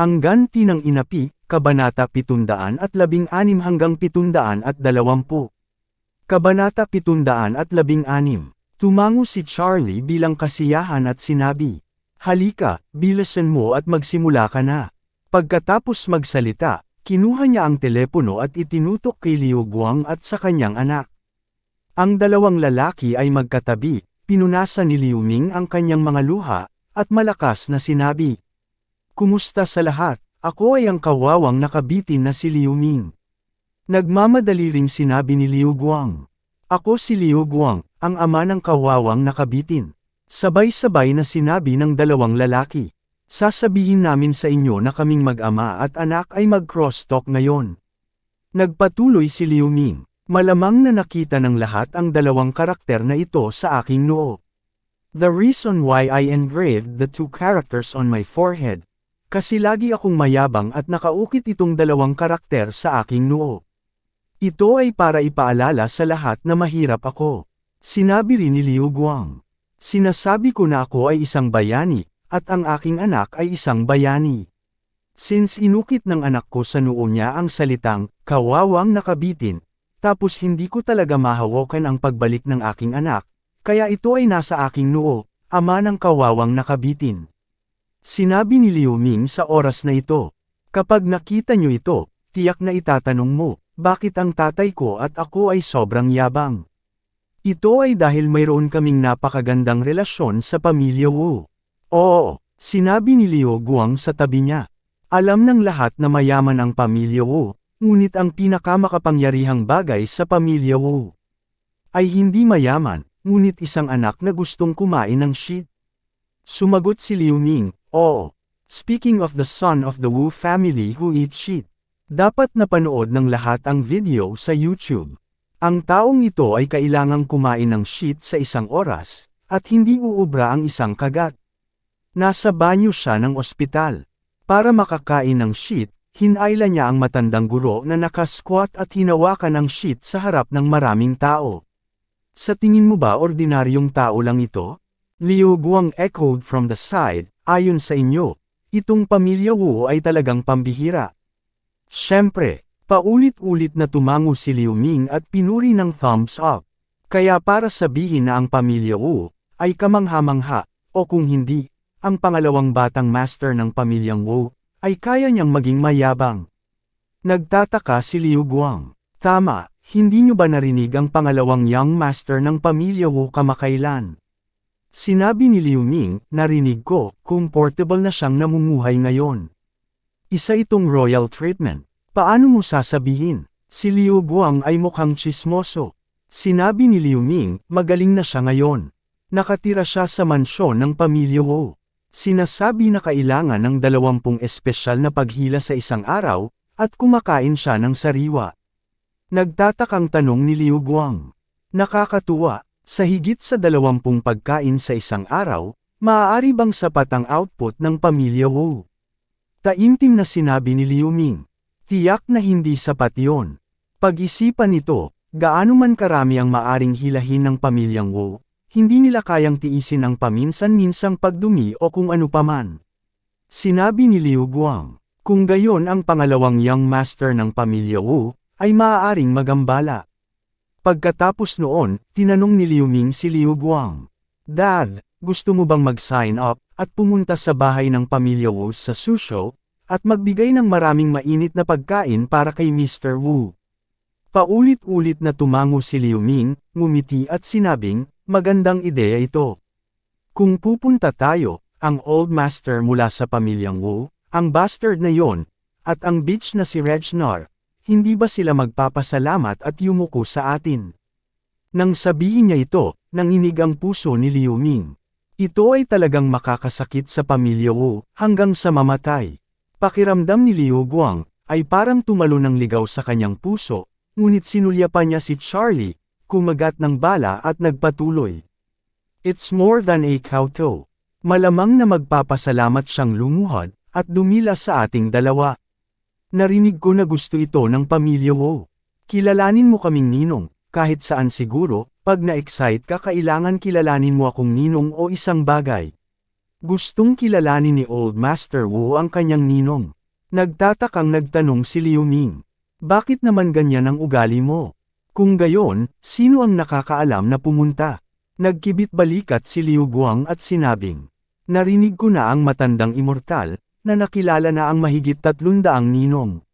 Ang ganti ng inapi, Kabanata 716 hanggang 720. Kabanata 716 Tumango si Charlie bilang kasiyahan at sinabi, Halika, bilasan mo at magsimula ka na. Pagkatapos magsalita, kinuha niya ang telepono at itinutok kay Liu Guang at sa kanyang anak. Ang dalawang lalaki ay magkatabi, pinunasan ni Liu Ming ang kanyang mga luha, at malakas na sinabi, Kumusta sa lahat? Ako ay ang kawawang nakabitin na si Liu Ming. Nagmamadali ring sinabi ni Liu Guang. Ako si Liu Guang, ang ama ng kawawang nakabitin. Sabay-sabay na sinabi ng dalawang lalaki. Sasabihin namin sa inyo na kaming mag-ama at anak ay mag-cross-talk ngayon. Nagpatuloy si Liu Ming. Malamang na nakita ng lahat ang dalawang karakter na ito sa aking noo. The reason why I engraved the two characters on my forehead kasi lagi akong mayabang at nakaukit itong dalawang karakter sa aking noo. Ito ay para ipaalala sa lahat na mahirap ako. Sinabi rin ni Liu Guang. Sinasabi ko na ako ay isang bayani, at ang aking anak ay isang bayani. Since inukit ng anak ko sa noo niya ang salitang, kawawang nakabitin, tapos hindi ko talaga mahawakan ang pagbalik ng aking anak, kaya ito ay nasa aking noo, ama ng kawawang nakabitin. Sinabi ni Liu Ming sa oras na ito, kapag nakita niyo ito, tiyak na itatanong mo, bakit ang tatay ko at ako ay sobrang yabang? Ito ay dahil mayroon kaming napakagandang relasyon sa pamilya Wu. Oo, sinabi ni Liu Guang sa tabi niya. Alam ng lahat na mayaman ang pamilya Wu, ngunit ang pinakamakapangyarihang bagay sa pamilya Wu ay hindi mayaman, ngunit isang anak na gustong kumain ng shit. Sumagot si Liu Ming, Oo. Speaking of the son of the Wu family who eat shit. Dapat napanood ng lahat ang video sa YouTube. Ang taong ito ay kailangang kumain ng shit sa isang oras, at hindi uubra ang isang kagat. Nasa banyo siya ng ospital. Para makakain ng shit, hinayla niya ang matandang guro na nakasquat at hinawakan ng shit sa harap ng maraming tao. Sa tingin mo ba ordinaryong tao lang ito? Liu Guang echoed from the side, Ayon sa inyo, itong pamilya Wu ay talagang pambihira. Siyempre, paulit-ulit na tumango si Liu Ming at pinuri ng thumbs up. Kaya para sabihin na ang pamilya Wu ay kamangha-mangha, o kung hindi, ang pangalawang batang master ng pamilyang Wu ay kaya niyang maging mayabang. Nagtataka si Liu Guang. Tama, hindi niyo ba narinig ang pangalawang young master ng pamilya Wu kamakailan? Sinabi ni Liu Ming, narinig ko, comfortable na siyang namumuhay ngayon. Isa itong royal treatment. Paano mo sasabihin? Si Liu Guang ay mukhang chismoso. Sinabi ni Liu Ming, magaling na siya ngayon. Nakatira siya sa mansyon ng pamilya Wu. Sinasabi na kailangan ng dalawampung espesyal na paghila sa isang araw, at kumakain siya ng sariwa. Nagtatakang tanong ni Liu Guang. Nakakatuwa, sa higit sa dalawampung pagkain sa isang araw, maaari bang sapat ang output ng pamilya Wu? Taimtim na sinabi ni Liu Ming. Tiyak na hindi sapat yon. Pag-isipan nito, gaano man karami ang maaring hilahin ng pamilyang Wu, hindi nila kayang tiisin ang paminsan-minsang pagdumi o kung ano paman. Sinabi ni Liu Guang, kung gayon ang pangalawang young master ng pamilya Wu, ay maaaring magambala. Pagkatapos noon, tinanong ni Liu Ming si Liu Guang. Dad, gusto mo bang mag-sign up, at pumunta sa bahay ng pamilya Wu sa Susho, at magbigay ng maraming mainit na pagkain para kay Mr. Wu? Paulit-ulit na tumango si Liu Ming, ngumiti at sinabing, magandang ideya ito. Kung pupunta tayo, ang old master mula sa pamilyang Wu, ang bastard na yon, at ang bitch na si Regnar, hindi ba sila magpapasalamat at yumuko sa atin? Nang sabihin niya ito, nanginig ang puso ni Liu Ming. Ito ay talagang makakasakit sa pamilya Wu, hanggang sa mamatay. Pakiramdam ni Liu Guang, ay parang tumalo ng ligaw sa kanyang puso, ngunit sinulya pa niya si Charlie, kumagat ng bala at nagpatuloy. It's more than a kowtow. Malamang na magpapasalamat siyang lumuhod, at dumila sa ating dalawa. Narinig ko na gusto ito ng pamilya Wu. Kilalanin mo kaming ninong, kahit saan siguro, pag na-excite ka kailangan kilalanin mo akong ninong o isang bagay. Gustong kilalanin ni Old Master Wu ang kanyang ninong. Nagtatakang nagtanong si Liu Ming. Bakit naman ganyan ang ugali mo? Kung gayon, sino ang nakakaalam na pumunta? Nagkibit balikat si Liu Guang at sinabing, Narinig ko na ang matandang immortal, na nakilala na ang mahigit tatlundaang ninong.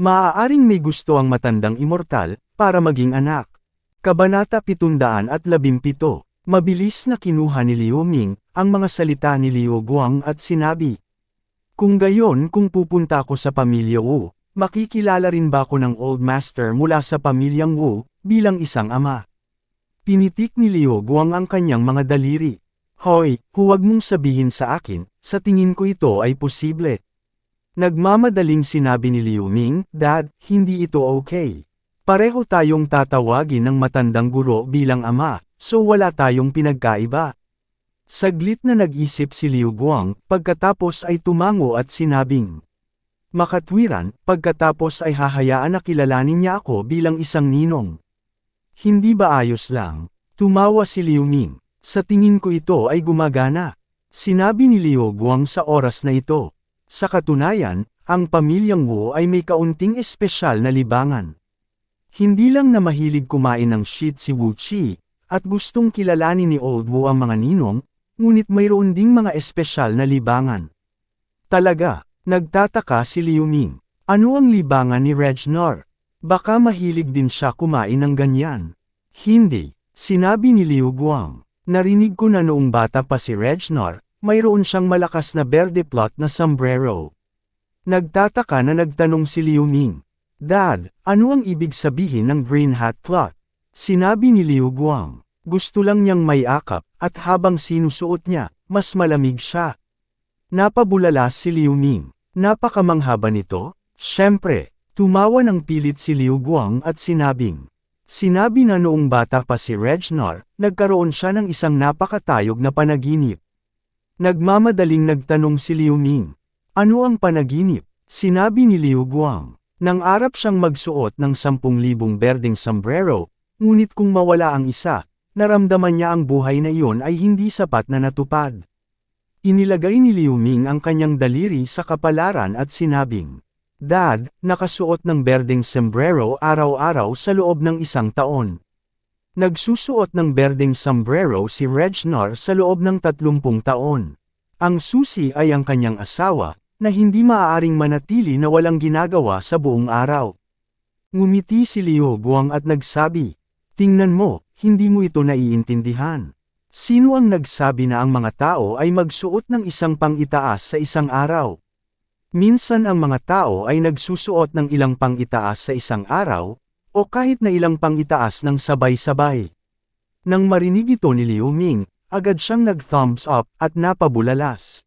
Maaaring may gusto ang matandang immortal, para maging anak. Kabanata 717, mabilis na kinuha ni Liu Ming, ang mga salita ni Liu Guang at sinabi, Kung gayon kung pupunta ako sa pamilya Wu, makikilala rin ba ako ng Old Master mula sa pamilyang Wu, bilang isang ama? Pinitik ni Liu Guang ang kanyang mga daliri. Hoy, huwag mong sabihin sa akin, sa tingin ko ito ay posible. Nagmamadaling sinabi ni Liu Ming, Dad, hindi ito okay. Pareho tayong tatawagin ng matandang guro bilang ama, so wala tayong pinagkaiba. Saglit na nag-isip si Liu Guang, pagkatapos ay tumango at sinabing. Makatwiran, pagkatapos ay hahayaan na kilalanin niya ako bilang isang ninong. Hindi ba ayos lang? Tumawa si Liu Ming. Sa tingin ko ito ay gumagana. Sinabi ni Liu Guang sa oras na ito. Sa katunayan, ang pamilyang Wu ay may kaunting espesyal na libangan. Hindi lang na mahilig kumain ng shit si Wu Chi, at gustong kilalanin ni Old Wu ang mga ninong, ngunit mayroon ding mga espesyal na libangan. Talaga, nagtataka si Liu Ming. Ano ang libangan ni Regnor? Baka mahilig din siya kumain ng ganyan. Hindi, sinabi ni Liu Guang. Narinig ko na noong bata pa si Regnor, mayroon siyang malakas na berde plot na sombrero. Nagtataka na nagtanong si Liu Ming. Dad, ano ang ibig sabihin ng green hat plot? Sinabi ni Liu Guang. Gusto lang niyang may akap, at habang sinusuot niya, mas malamig siya. Napabulala si Liu Ming. Napakamanghaba nito? Siyempre, tumawa ng pilit si Liu Guang at sinabing, Sinabi na noong bata pa si Regnor, nagkaroon siya ng isang napakatayog na panaginip. Nagmamadaling nagtanong si Liu Ming. Ano ang panaginip? Sinabi ni Liu Guang. Nang arap siyang magsuot ng 10,000 berdeng sombrero, ngunit kung mawala ang isa, naramdaman niya ang buhay na iyon ay hindi sapat na natupad. Inilagay ni Liu Ming ang kanyang daliri sa kapalaran at sinabing, Dad, nakasuot ng berdeng sombrero araw-araw sa loob ng isang taon. Nagsusuot ng berdeng sombrero si Regnor sa loob ng 30 taon. Ang susi ay ang kanyang asawa, na hindi maaaring manatili na walang ginagawa sa buong araw. Ngumiti si Liu Guang at nagsabi, Tingnan mo, hindi mo ito naiintindihan. Sino ang nagsabi na ang mga tao ay magsuot ng isang pang-itaas sa isang araw? Minsan ang mga tao ay nagsusuot ng ilang pang-itaas sa isang araw, o kahit na ilang pang-itaas ng sabay-sabay. Nang marinig ito ni Liu Ming, agad siyang nag-thumbs up at napabulalas.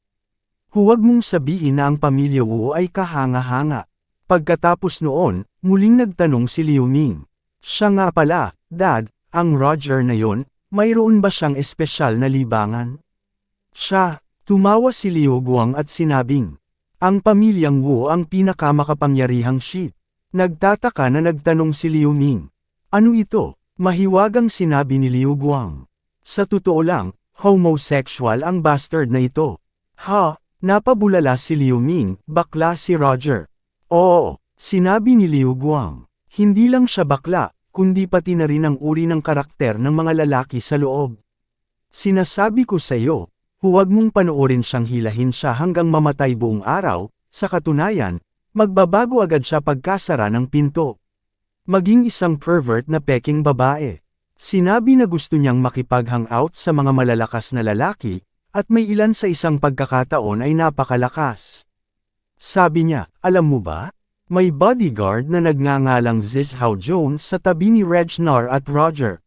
Huwag mong sabihin na ang pamilya Wu ay kahanga-hanga. Pagkatapos noon, muling nagtanong si Liu Ming. Siya nga pala, Dad, ang Roger na yon, mayroon ba siyang espesyal na libangan? Siya, tumawa si Liu Guang at sinabing, ang pamilyang Wu ang pinakamakapangyarihang shit. Nagtataka na nagtanong si Liu Ming. Ano ito? Mahiwagang sinabi ni Liu Guang. Sa totoo lang, homosexual ang bastard na ito. Ha, napabulala si Liu Ming, bakla si Roger. Oo, sinabi ni Liu Guang. Hindi lang siya bakla, kundi pati na rin ang uri ng karakter ng mga lalaki sa loob. Sinasabi ko sa iyo, Huwag mong panoorin siyang hilahin siya hanggang mamatay buong araw, sa katunayan, magbabago agad siya pagkasara ng pinto. Maging isang pervert na peking babae. Sinabi na gusto niyang makipag-hangout sa mga malalakas na lalaki, at may ilan sa isang pagkakataon ay napakalakas. Sabi niya, alam mo ba? May bodyguard na nagngangalang Ziz Hao Jones sa tabi ni Regnor at Roger.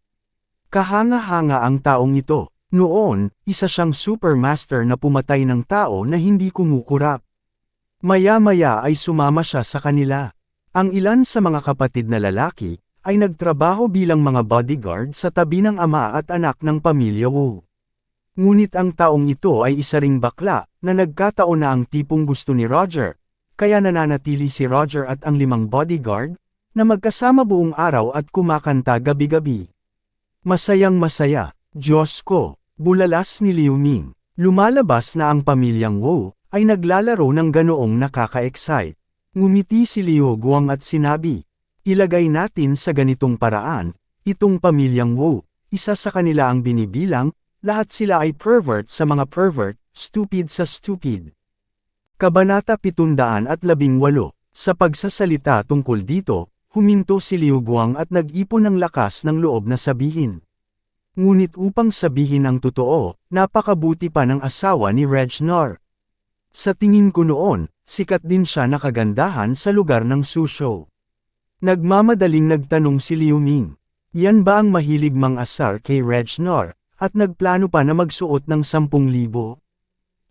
Kahanga-hanga ang taong ito. Noon, isa siyang supermaster na pumatay ng tao na hindi kumukurap. Maya-maya ay sumama siya sa kanila. Ang ilan sa mga kapatid na lalaki, ay nagtrabaho bilang mga bodyguard sa tabi ng ama at anak ng pamilya Wu. Ngunit ang taong ito ay isa ring bakla, na nagkataon na ang tipong gusto ni Roger, kaya nananatili si Roger at ang limang bodyguard, na magkasama buong araw at kumakanta gabi-gabi. Masayang masaya, Diyos ko, bulalas ni Liu Ming. Lumalabas na ang pamilyang Wu, ay naglalaro ng ganoong nakaka-excite. Ngumiti si Liu Guang at sinabi, Ilagay natin sa ganitong paraan, itong pamilyang Wu, isa sa kanila ang binibilang, lahat sila ay pervert sa mga pervert, stupid sa stupid. Kabanata 718 Sa pagsasalita tungkol dito, huminto si Liu Guang at nag-ipon ng lakas ng loob na sabihin. Ngunit upang sabihin ang totoo, napakabuti pa ng asawa ni Regnor. Sa tingin ko noon, sikat din siya na kagandahan sa lugar ng susyo. Nagmamadaling nagtanong si Liu Ming. Yan ba ang mahilig mang asar kay Regnor, at nagplano pa na magsuot ng 10,000?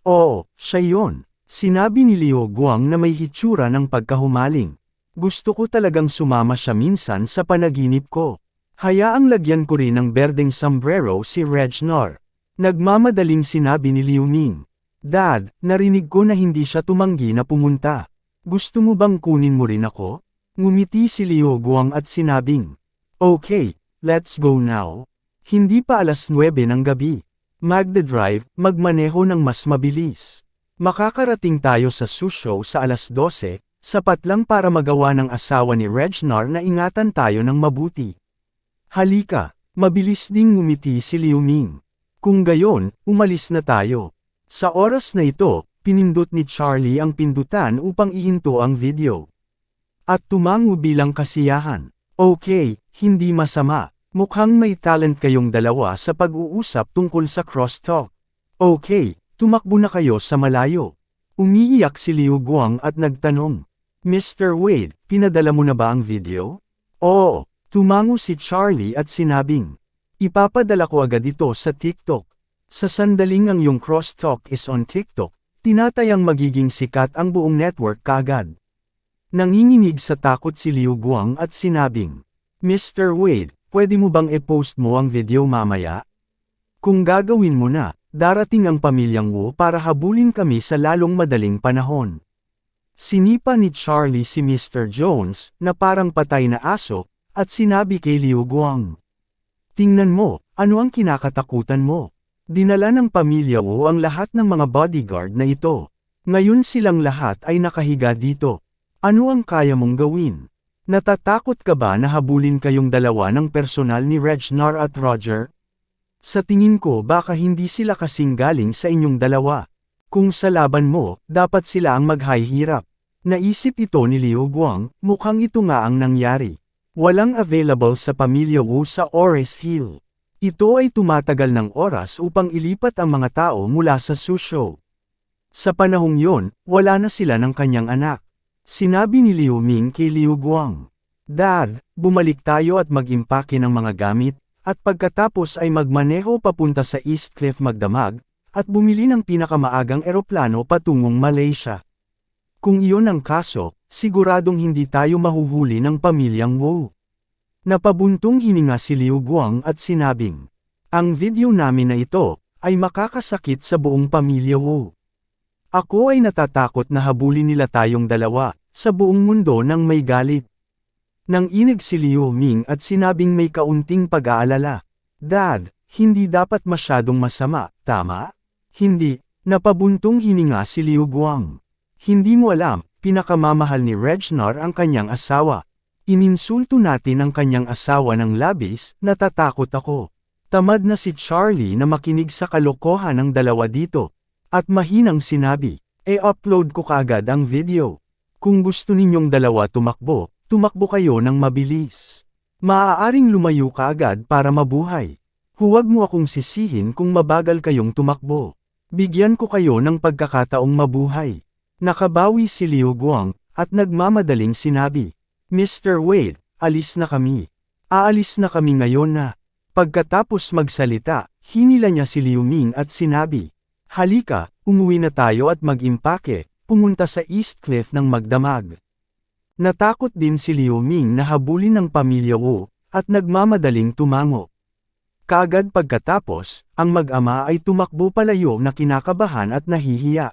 Oo, siya yon. Sinabi ni Liu Guang na may hitsura ng pagkahumaling. Gusto ko talagang sumama siya minsan sa panaginip ko. Hayaang lagyan ko rin ng berdeng sombrero si Regnor. Nagmamadaling sinabi ni Liu Ming. Dad, narinig ko na hindi siya tumanggi na pumunta. Gusto mo bang kunin mo rin ako? Ngumiti si Liu Guang at sinabing, Okay, let's go now. Hindi pa alas 9 ng gabi. Magda-drive, magmaneho ng mas mabilis. Makakarating tayo sa susyo sa alas 12, sapat lang para magawa ng asawa ni Regnar na ingatan tayo ng mabuti. Halika, mabilis ding ngumiti si Liu Ming. Kung gayon, umalis na tayo. Sa oras na ito, pinindot ni Charlie ang pindutan upang ihinto ang video. At tumango bilang kasiyahan. Okay, hindi masama. Mukhang may talent kayong dalawa sa pag-uusap tungkol sa crosstalk. Okay, tumakbo na kayo sa malayo. Umiiyak si Liu Guang at nagtanong. Mr. Wade, pinadala mo na ba ang video? Oo, tumango si Charlie at sinabing. Ipapadala ko agad ito sa TikTok. Sa sandaling ang yung crosstalk is on TikTok, tinatayang magiging sikat ang buong network kagad. Nanginginig sa takot si Liu Guang at sinabing, Mr. Wade, pwede mo bang e-post mo ang video mamaya? Kung gagawin mo na, darating ang pamilyang Wu para habulin kami sa lalong madaling panahon. Sinipa ni Charlie si Mr. Jones, na parang patay na aso, at sinabi kay Liu Guang. Tingnan mo, ano ang kinakatakutan mo? Dinala ng pamilya Wu ang lahat ng mga bodyguard na ito. Ngayon silang lahat ay nakahiga dito. Ano ang kaya mong gawin? Natatakot ka ba na habulin kayong dalawa ng personal ni Regnar at Roger? Sa tingin ko baka hindi sila kasing galing sa inyong dalawa. Kung sa laban mo, dapat sila ang maghahirap. Naisip ito ni Liu Guang, mukhang ito nga ang nangyari. Walang available sa pamilya Wu sa Ores Hill. Ito ay tumatagal ng oras upang ilipat ang mga tao mula sa susyo. Sa panahong yon, wala na sila ng kanyang anak. Sinabi ni Liu Ming kay Liu Guang. Dad, bumalik tayo at mag-impake ng mga gamit, at pagkatapos ay magmaneho papunta sa East Cliff Magdamag, at bumili ng pinakamaagang eroplano patungong Malaysia. Kung iyon ang kaso, siguradong hindi tayo mahuhuli ng pamilyang Wu. Napabuntong hininga si Liu Guang at sinabing, Ang video namin na ito, ay makakasakit sa buong pamilya Wu. Ako ay natatakot na habulin nila tayong dalawa, sa buong mundo nang may galit. Nang inig si Liu Ming at sinabing may kaunting pag-aalala. Dad, hindi dapat masyadong masama, tama? Hindi, napabuntong hininga si Liu Guang. Hindi mo alam, pinakamamahal ni Regnar ang kanyang asawa. Ininsulto natin ang kanyang asawa ng labis, natatakot ako. Tamad na si Charlie na makinig sa kalokohan ng dalawa dito. At mahinang sinabi, e-upload ko kaagad ang video. Kung gusto ninyong dalawa tumakbo, tumakbo kayo ng mabilis. Maaaring lumayo kaagad para mabuhay. Huwag mo akong sisihin kung mabagal kayong tumakbo. Bigyan ko kayo ng pagkakataong mabuhay. Nakabawi si Liu Guang, at nagmamadaling sinabi, Mr. Wade, alis na kami. Aalis na kami ngayon na. Pagkatapos magsalita, hinila niya si Liu Ming at sinabi, Halika, umuwi na tayo at mag-impake, pumunta sa East Cliff ng magdamag. Natakot din si Liu Ming na habulin ng pamilya Wu, at nagmamadaling tumango. Kaagad pagkatapos, ang mag-ama ay tumakbo palayo na kinakabahan at nahihiya.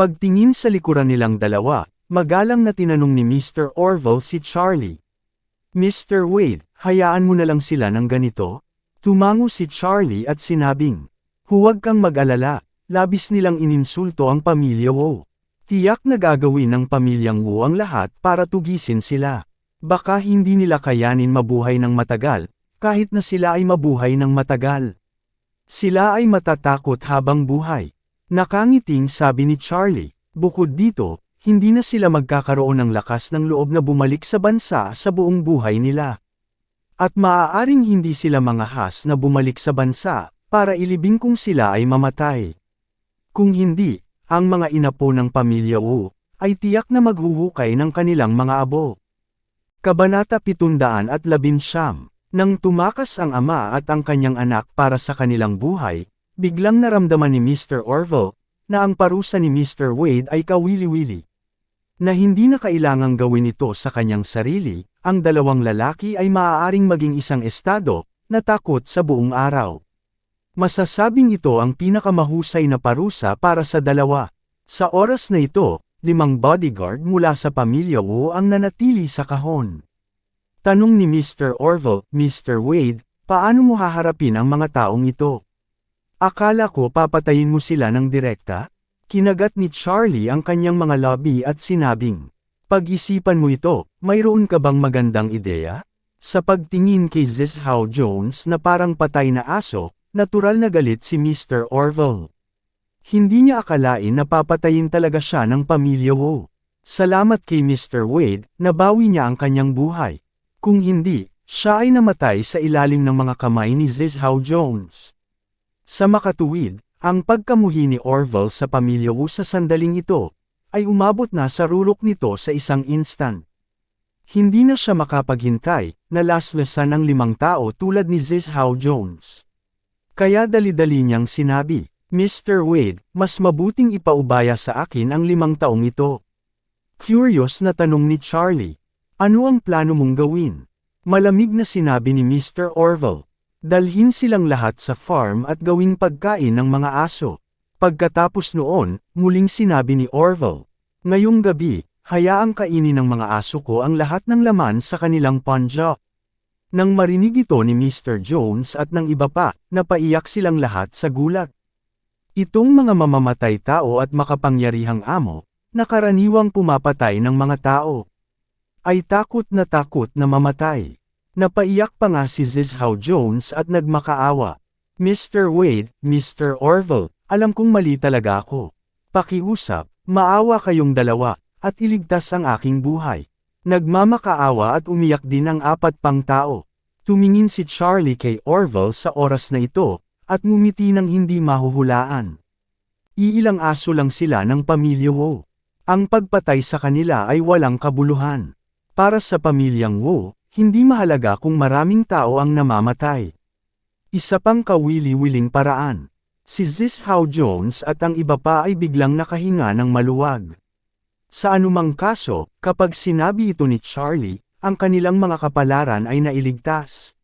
Pagtingin sa likuran nilang dalawa, magalang na tinanong ni Mr. Orville si Charlie. Mr. Wade, hayaan mo na lang sila ng ganito? Tumango si Charlie at sinabing, Huwag kang mag-alala, labis nilang ininsulto ang pamilya Wu. Tiyak na gagawin ng pamilyang Wu ang lahat para tugisin sila. Baka hindi nila kayanin mabuhay ng matagal, kahit na sila ay mabuhay ng matagal. Sila ay matatakot habang buhay. Nakangiting sabi ni Charlie, bukod dito, hindi na sila magkakaroon ng lakas ng loob na bumalik sa bansa sa buong buhay nila. At maaaring hindi sila mangahas na bumalik sa bansa, para ilibing kung sila ay mamatay. Kung hindi, ang mga inapo ng pamilya Wu, ay tiyak na maghuhukay ng kanilang mga abo. Kabanata 711 Nang tumakas ang ama at ang kanyang anak para sa kanilang buhay, biglang naramdaman ni Mr. Orville, na ang parusa ni Mr. Wade ay kawili-wili. Na hindi na kailangang gawin ito sa kanyang sarili, ang dalawang lalaki ay maaaring maging isang estado, na takot sa buong araw. Masasabing ito ang pinakamahusay na parusa para sa dalawa. Sa oras na ito, limang bodyguard mula sa pamilya Wu ang nanatili sa kahon. Tanong ni Mr. Orville, Mr. Wade, paano mo haharapin ang mga taong ito? Akala ko papatayin mo sila ng direkta? Kinagat ni Charlie ang kanyang mga lobby at sinabing, Pag-isipan mo ito, mayroon ka bang magandang ideya? Sa pagtingin kay Zizhao Jones na parang patay na aso, Natural na galit si Mr. Orville. Hindi niya akalain na papatayin talaga siya ng pamilya Wu. Salamat kay Mr. Wade, nabawi niya ang kanyang buhay. Kung hindi, siya ay namatay sa ilalim ng mga kamay ni Zizhao Jones. Sa makatuwid, ang pagkamuhi ni Orville sa pamilya Wu sa sandaling ito, ay umabot na sa rurok nito sa isang instant. Hindi na siya makapaghintay, nalaslasan ang limang tao tulad ni Zizhao Jones. Kaya dali-dali niyang sinabi, Mr. Wade, mas mabuting ipaubaya sa akin ang limang taong ito. Curious na tanong ni Charlie, ano ang plano mong gawin? Malamig na sinabi ni Mr. Orville, dalhin silang lahat sa farm at gawing pagkain ng mga aso. Pagkatapos noon, muling sinabi ni Orville, ngayong gabi, hayaang kainin ng mga aso ko ang lahat ng laman sa kanilang panja. Nang marinig ito ni Mr. Jones at ng iba pa, napaiyak silang lahat sa gulat. Itong mga mamamatay tao at makapangyarihang amo, na karaniwang pumapatay ng mga tao, ay takot na takot na mamatay. Napaiyak pa nga si Zizhao Jones at nagmakaawa. Mr. Wade, Mr. Orville, alam kong mali talaga ako. Pakiusap, maawa kayong dalawa, at iligtas ang aking buhay. Nagmamakaawa at umiyak din ang apat pang tao. Tumingin si Charlie kay Orville sa oras na ito, at ngumiti ng hindi mahuhulaan. Iilang aso lang sila ng pamilya Wu. Ang pagpatay sa kanila ay walang kabuluhan. Para sa pamilyang Wu, hindi mahalaga kung maraming tao ang namamatay. Isa pang kawili-wiling paraan. Si Zizhao Jones at ang iba pa ay biglang nakahinga ng maluwag. Sa anumang kaso, kapag sinabi ito ni Charlie, ang kanilang mga kapalaran ay nailigtas.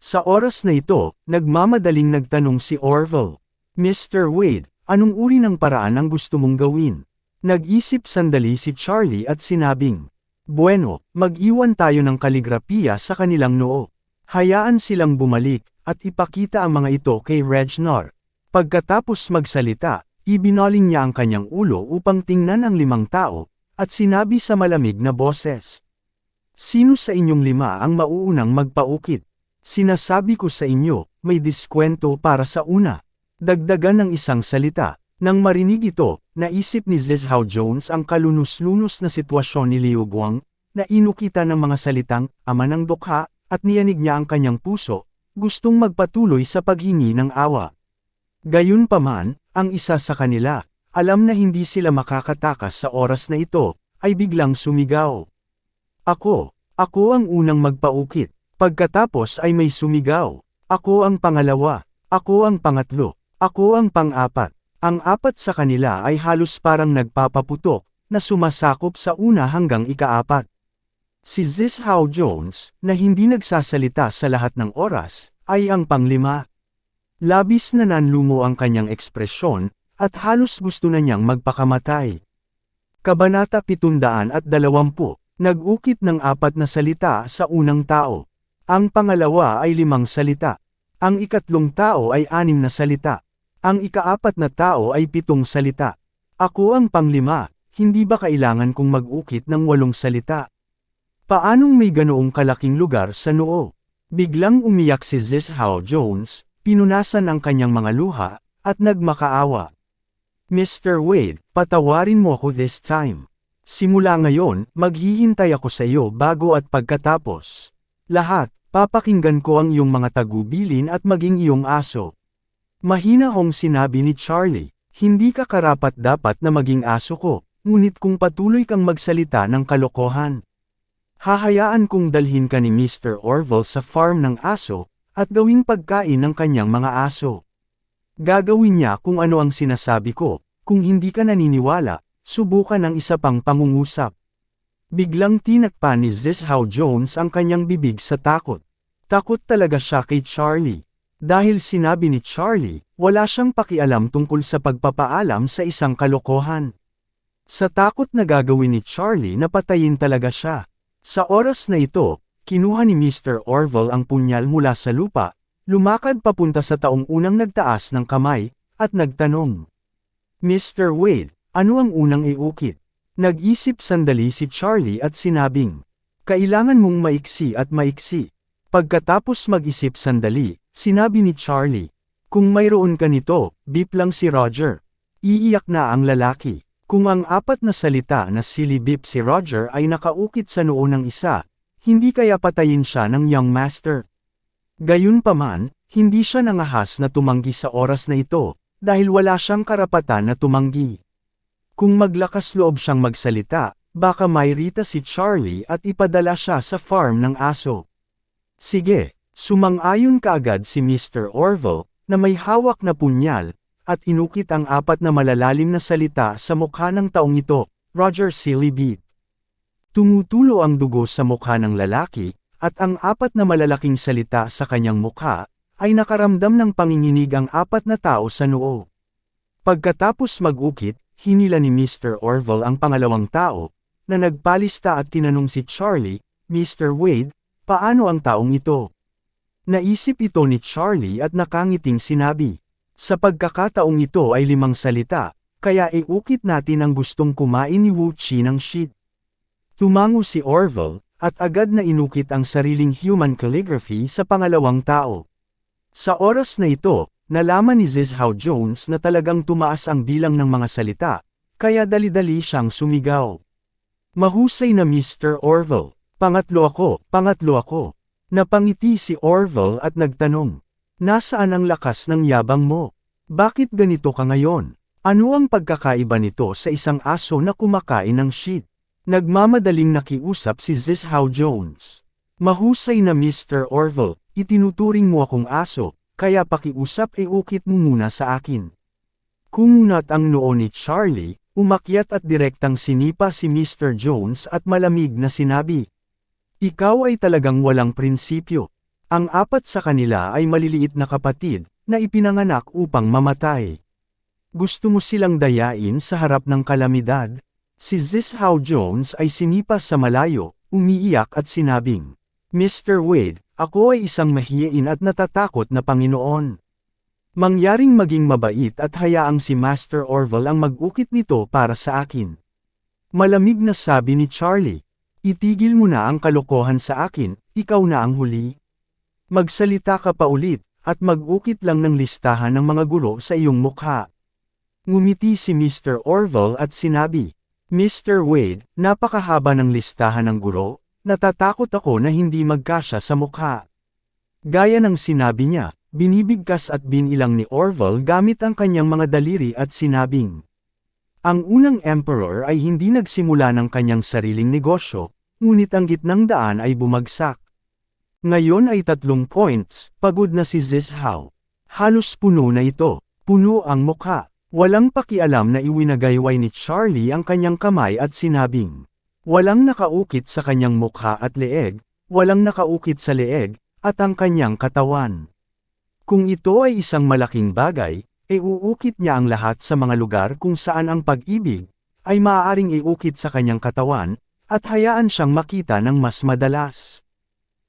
Sa oras na ito, nagmamadaling nagtanong si Orville. Mr. Wade, anong uri ng paraan ang gusto mong gawin? Nag-isip sandali si Charlie at sinabing, Bueno, mag-iwan tayo ng kaligrapiya sa kanilang noo. Hayaan silang bumalik, at ipakita ang mga ito kay Regnor. Pagkatapos magsalita, Ibinaling niya ang kanyang ulo upang tingnan ang limang tao, at sinabi sa malamig na boses. Sino sa inyong lima ang mauunang magpaukit? Sinasabi ko sa inyo, may diskwento para sa una. Dagdagan ng isang salita. Nang marinig ito, naisip ni Zizhao Jones ang kalunos-lunos na sitwasyon ni Liu Guang, na inukita ng mga salitang, ama ng dukha, at niyanig niya ang kanyang puso, gustong magpatuloy sa paghingi ng awa. Gayunpaman, ang isa sa kanila, alam na hindi sila makakatakas sa oras na ito, ay biglang sumigaw. Ako, ako ang unang magpaukit, pagkatapos ay may sumigaw. Ako ang pangalawa, ako ang pangatlo, ako ang pang-apat, Ang apat sa kanila ay halos parang nagpapaputok, na sumasakop sa una hanggang ikaapat. Si Ziz Hao Jones, na hindi nagsasalita sa lahat ng oras, ay ang panglima. Labis na nanlumo ang kanyang ekspresyon, at halos gusto na niyang magpakamatay. Kabanata 720, nag-ukit ng apat na salita sa unang tao. Ang pangalawa ay limang salita. Ang ikatlong tao ay anim na salita. Ang ikaapat na tao ay pitong salita. Ako ang panglima, hindi ba kailangan kong mag-ukit ng walong salita? Paanong may ganoong kalaking lugar sa noo? Biglang umiyak si Ziz Hao Jones, pinunasan ang kanyang mga luha, at nagmakaawa. Mr. Wade, patawarin mo ako this time. Simula ngayon, maghihintay ako sa iyo bago at pagkatapos. Lahat, papakinggan ko ang iyong mga tagubilin at maging iyong aso. Mahina hong sinabi ni Charlie, hindi ka karapat dapat na maging aso ko, ngunit kung patuloy kang magsalita ng kalokohan. Hahayaan kong dalhin ka ni Mr. Orville sa farm ng aso, at gawing pagkain ng kanyang mga aso. Gagawin niya kung ano ang sinasabi ko, kung hindi ka naniniwala, subukan ang isa pang pangungusap. Biglang tinakpa ni Ziz Hao Jones ang kanyang bibig sa takot. Takot talaga siya kay Charlie. Dahil sinabi ni Charlie, wala siyang pakialam tungkol sa pagpapaalam sa isang kalokohan. Sa takot na gagawin ni Charlie na patayin talaga siya. Sa oras na ito, kinuha ni Mr. Orville ang punyal mula sa lupa, lumakad papunta sa taong unang nagtaas ng kamay, at nagtanong. Mr. Wade, ano ang unang iukit? Nag-isip sandali si Charlie at sinabing, Kailangan mong maiksi at maiksi. Pagkatapos mag-isip sandali, sinabi ni Charlie, Kung mayroon ka nito, bip lang si Roger. Iiyak na ang lalaki. Kung ang apat na salita na silibip si Roger ay nakaukit sa noo ng isa, hindi kaya patayin siya ng young master. Gayunpaman, hindi siya nangahas na tumanggi sa oras na ito, dahil wala siyang karapatan na tumanggi. Kung maglakas loob siyang magsalita, baka mairita si Charlie at ipadala siya sa farm ng aso. Sige, sumang-ayon kaagad si Mr. Orville, na may hawak na punyal, at inukit ang apat na malalalim na salita sa mukha ng taong ito, Roger Silly Beat. Tumutulo ang dugo sa mukha ng lalaki, at ang apat na malalaking salita sa kanyang mukha, ay nakaramdam ng panginginig ang apat na tao sa noo. Pagkatapos mag-ukit, hinila ni Mr. Orville ang pangalawang tao, na nagpalista at tinanong si Charlie, Mr. Wade, paano ang taong ito? Naisip ito ni Charlie at nakangiting sinabi. Sa pagkakataong ito ay limang salita, kaya iukit natin ang gustong kumain ni Wu Chi ng shit. Tumango si Orville, at agad na inukit ang sariling human calligraphy sa pangalawang tao. Sa oras na ito, Nalaman ni Ziz Hao Jones na talagang tumaas ang bilang ng mga salita, kaya dali-dali siyang sumigaw. Mahusay na Mr. Orville, pangatlo ako, pangatlo ako. Napangiti si Orville at nagtanong, Nasaan ang lakas ng yabang mo? Bakit ganito ka ngayon? Ano ang pagkakaiba nito sa isang aso na kumakain ng shit? Nagmamadaling nakiusap si Ziz Hao Jones. Mahusay na Mr. Orville, itinuturing mo akong aso, kaya pakiusap e ukit mo muna sa akin. Kumunat ang noo ni Charlie, umakyat at direktang sinipa si Mr. Jones at malamig na sinabi. Ikaw ay talagang walang prinsipyo. Ang apat sa kanila ay maliliit na kapatid, na ipinanganak upang mamatay. Gusto mo silang dayain sa harap ng kalamidad? Si Ziz Hao Jones ay sinipa sa malayo, umiiyak at sinabing, Mr. Wade, ako ay isang mahiyain at natatakot na Panginoon. Mangyaring maging mabait at hayaang si Master Orville ang mag-ukit nito para sa akin. Malamig na sabi ni Charlie, itigil mo na ang kalokohan sa akin, ikaw na ang huli. Magsalita ka pa ulit, at mag-ukit lang ng listahan ng mga guro sa iyong mukha. Ngumiti si Mr. Orville at sinabi, Mr. Wade, napakahaba ng listahan ng guro, Natatakot ako na hindi magkasya sa mukha. Gaya ng sinabi niya, binibigkas at binilang ni Orville gamit ang kanyang mga daliri at sinabing. Ang unang emperor ay hindi nagsimula ng kanyang sariling negosyo, ngunit ang gitnang daan ay bumagsak. Ngayon ay tatlong points, pagod na si Ziz Hao. Halos puno na ito, puno ang mukha. Walang pakialam na iwinagayway ni Charlie ang kanyang kamay at sinabing, Walang nakaukit sa kanyang mukha at leeg, walang nakaukit sa leeg, at ang kanyang katawan. Kung ito ay isang malaking bagay, e uukit niya ang lahat sa mga lugar kung saan ang pag-ibig, ay maaaring iukit sa kanyang katawan, at hayaan siyang makita ng mas madalas.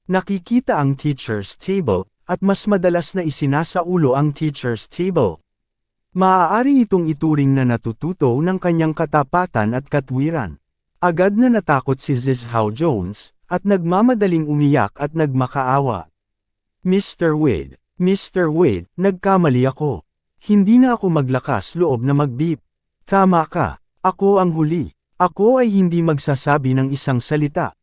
Nakikita ang teacher's table, at mas madalas na isinasaulo ang teacher's table. Maaari itong ituring na natututo ng kanyang katapatan at katwiran. Agad na natakot si Zizhao Jones, at nagmamadaling umiyak at nagmakaawa. Mr. Wade, Mr. Wade, nagkamali ako. Hindi na ako maglakas loob na magbip. Tama ka, ako ang huli. Ako ay hindi magsasabi ng isang salita.